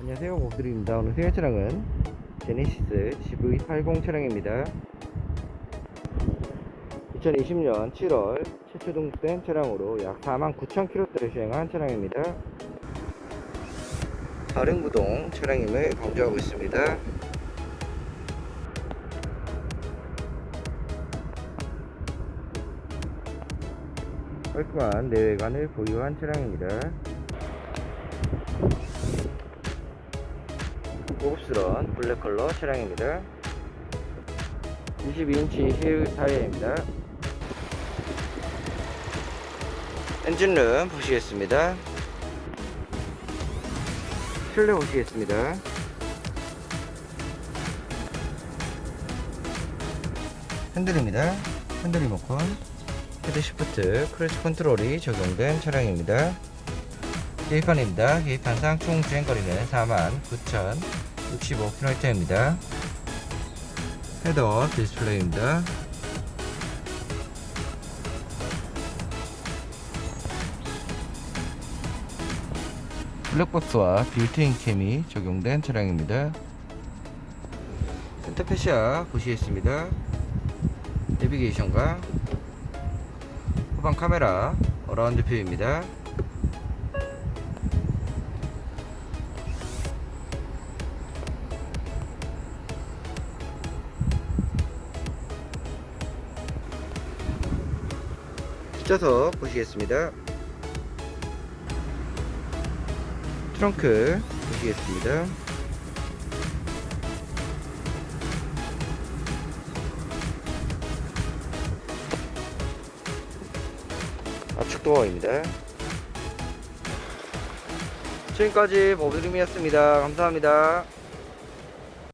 안녕하세요. 모드입니다. 오늘 세계 차량은 제네시스 GV80 차량입니다. 2020년 7월 최초 등록된 차량으로 약 49,000km를 주행한 차량입니다. 다른구동 차량임을 강조하고 있습니다. 깔끔한 내외관을 보유한 차량입니다 고급스러운 블랙 컬러 차량입니다. 22인치 휠 타이어입니다. 엔진룸 보시겠습니다. 실내 보시겠습니다. 핸들입니다. 핸들 리모컨, 헤드 시프트, 크루즈 컨트롤이 적용된 차량입니다. 계기판입니다. 계기판상 총 주행거리는 49,065km입니다. 헤더 디스플레이입니다. 블랙박스와 빌트인 캠이 적용된 차량입니다. 센터페시아 보시겠습니다. 내비게이션과 후방 카메라 어라운드 뷰입니다. 뒷좌석 보시겠습니다. 트렁크 보시겠습니다. 압축 도어입니다. 지금까지 모빌림이었습니다. 감사합니다.